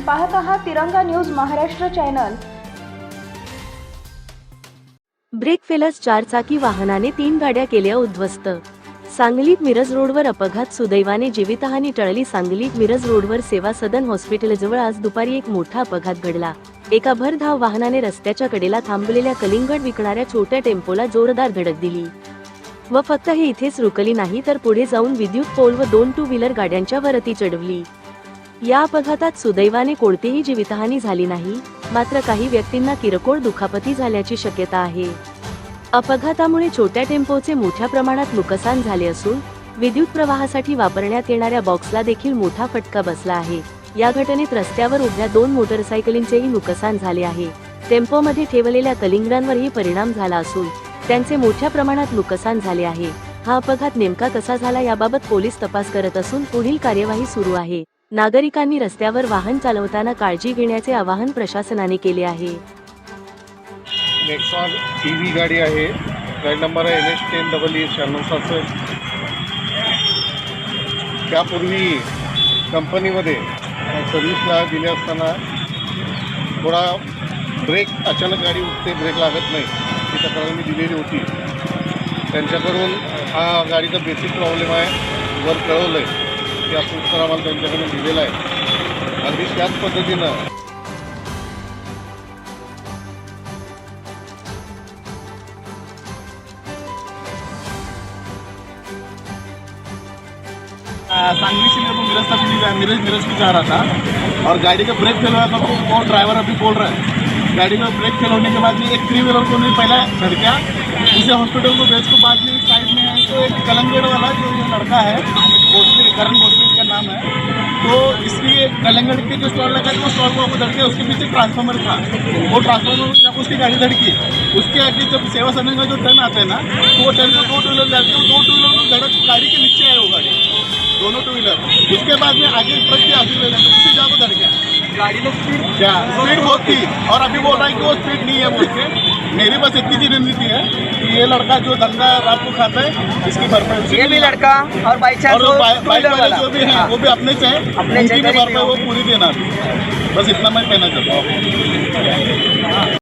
पाहत आहात Tiranga news Maharashtra channel. Brake failures चारचाकी वाहनाने तीन गाड्या केल्या उद्ध्वस्त. सांगलीत मिरज रोडवर अपघात सुदैवाने जीवितहानी टळली सांगलीत मिरज रोडवर सेवा सदन हॉस्पिटलजवळ आज दुपारी एक मोठा अपघात घडला. एका भरधाव वाहनाने रस्त्याच्या कडेला थांबलेल्या कलिंगड विकणाऱ्या छोट्या टेम्पोला जोरदार धडक दिली. व फक्त हे इथेच रुकली नाही तर पुढे जाऊन विद्युत पोल व दोन टू व्हीलर गाड्यांच्या वरती चढवली. या अपघातात सुदैवाने कोणतीही जीवितहानी झाली नाही मात्र काही व्यक्तींना किरकोळ दुखापती झाल्याची शक्यता आहे. अपघातामुळे छोट्या टेम्पोचे मोठ्या प्रमाणात नुकसान झाले असून विद्युत प्रवाहासाठी वापरण्यात येणाऱ्या बॉक्सला देखील मोठा फटका बसला आहे. या घटनेत रस्त्यावर उभ्या दोन मोटरसायकलींचेही नुकसान झाले आहे. टेम्पोमध्ये ठेवलेल्या कलिंगडांवरही परिणाम झाला असून त्यांचे मोठ्या प्रमाणात नुकसान झाले आहे. हा अपघात नेमका कसा झाला याबाबत पोलीस तपास करत असून पुढील कार्यवाही सुरू आहे. नागरिकांनी रस्त्यावर वाहन चालवताना काळजी घेण्याचे आवाहन प्रशासनाने केले आहे. नेक्सॉन ई व्ही गाडी आहे. गाडी नंबर आहे N H ten double E शहाण्णव सहासष्ट त्यापूर्वी कंपनीमध्ये सर्व्हिसला दिले असताना थोडा ब्रेक अचानक गाडी उठते ब्रेक लागत नाही. ही तक्रार मी दिलेली होती. त्यांच्याकडून हा गाडीचा बेसिक प्रॉब्लेम आहे. वर कळवलं आहे उत्तर आम्हाला त्यांच्याकडून दिलेलं आहे. सांगली से मेरे को मिरज तक भी मिरज मिरज भी जा रहा था और गाड़ी का ब्रेक फेल हुआ था तो वो ड्राइवर अभी बोल रहा है. गाड़ी का ब्रेक फेल होने के बाद में एक थ्री व्हीलर को नहीं पहला धड़का उसे हॉस्पिटल को भेज को बाद में साइड में है तो एक कलंगेड़ वाला जो लड़का है भोसले करण है. तो इसलिए कलंगड़ के जो स्टॉल लगा था वो स्टॉल को धड़के उसके पीछे ट्रांसफार्मर था। वो ट्रांसफार्मर जब उसकी गाड़ी धड़की उसके आगे जब सेवा सदन का जो टर्न आता है ना तो वो टर्न में दो टू व्हीलर जाते हैं दो टू व्हीलर को धड़क गाड़ी के नीचे आए वो गाड़ी। दोनों टू व्हीलर उसके बाद में आगे ट्रक के आगे ले जाते उसी जगह धड़ गया। गाड़ी में स्पीड क्या? स्पीड बहुत थी। और अभी बोल रहा है कि वो स्पीड नहीं है के मेरी बस इतनी सी रणनीति है। ये लड़का जो धंधा रात को खाता है इसकी भरपाई ये भी लड़का और बाई चांस बाइक वाले। जो भी हैं वो भी अपने से हैं। अपने उनकी भी भरपाई वो पूरी देना। बस इतना मैं कहना चाहता हूँ।